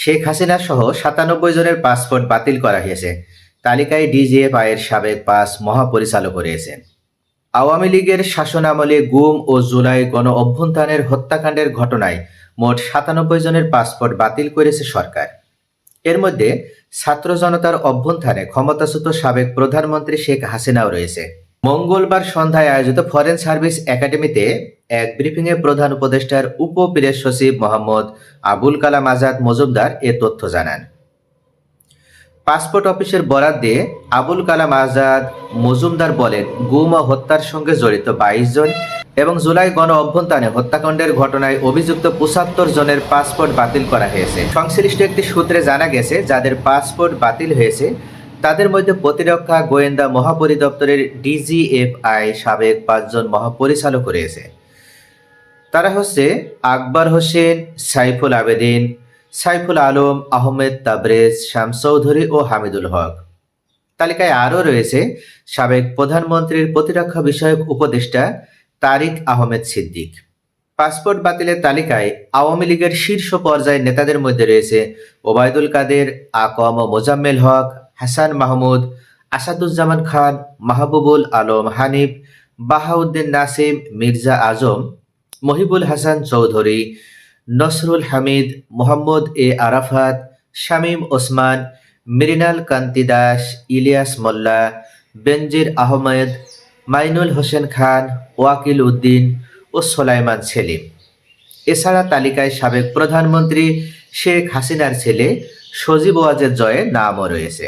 শেখ হাসিনা সহ সাতানব্বই জনের পাসপোর্ট বাতিল করা হয়েছে। তালিকায় ডিজিএফআই এর সাবেক পাস মহাপরিচালক রয়েছেন। আওয়ামী লীগের শাসনামলে গুম ও জুলাই গণ অভ্যুত্থানের হত্যাকাণ্ডের ঘটনায় মোট সাতানব্বই জনের পাসপোর্ট বাতিল করেছে সরকার। এর মধ্যে ছাত্র জনতার অভ্যুত্থানে ক্ষমতাচ্যুত সাবেক প্রধানমন্ত্রী শেখ হাসিনাও রয়েছে। মঙ্গলবার সন্ধ্যায় আয়োজিত ফরেন সার্ভিস একাডেমিতে এক ব্রিফিংয়ে প্রধান উপদেষ্টার উপ প্রেস সচিব মোহাম্মদ আবুল কালাম আজাদ মজুমদার এ তথ্য জানান। পাসপোর্ট অফিসের বরাদ দিয়ে আবুল কালাম আজাদ মজুমদার বলেন, গুম হত্যার সঙ্গে জড়িত বাইশ জন এবং জুলাই গণ অভ্যন্তানে হত্যাকাণ্ডের ঘটনায় অভিযুক্ত পঁচাত্তর জনের পাসপোর্ট বাতিল করা হয়েছে। সংশ্লিষ্ট একটি সূত্রে জানা গেছে, যাদের পাসপোর্ট বাতিল হয়েছে তাদের মধ্যে প্রতিরক্ষা, গোয়েন্দা মহাপরিদপ্তরের ডিজিএফআই সাবেক পাঁচজন মহাপরিচালক রয়েছে। তারা হচ্ছে আকবর হোসেন, সাইফুল আবেদিন, সাইফুল আলম, আহমেদ তাবরেজ শামসৌধুরী ও হামিদুল হক। তালিকায় আরও রয়েছে সাবেক প্রধানমন্ত্রীর প্রতিরক্ষা বিষয়ক উপদেষ্টা তারিক আহমেদ সিদ্দিক। পাসপোর্ট বাতিলের তালিকায় আওয়ামী লীগের শীর্ষ পর্যায়ের নেতাদের মধ্যে রয়েছে ওবায়দুল কাদের, আকম মোজাম্মেল হক হাসান মাহমুদ, আসাদুজ্জামান খান, মাহবুবুল আলম হানিফ, বাহাউদ্দিন নাসিম, মির্জা আজম, মহিবুল হাসান চৌধুরী, নসরুল হামিদ, মোহাম্মদ এ আরাফাত, শামীম ওসমান, মৃণাল কান্তি দাস, ইলিয়াস মোল্লা, বেনজির আহমেদ, মাইনুল হোসেন খান, ওয়াকিল উদ্দিন ও সোলাইমান সেলিম। এছাড়া তালিকায় সাবেক প্রধানমন্ত্রী শেখ হাসিনার ছেলে সজীব ওয়াজের জয়ের নামও রয়েছে।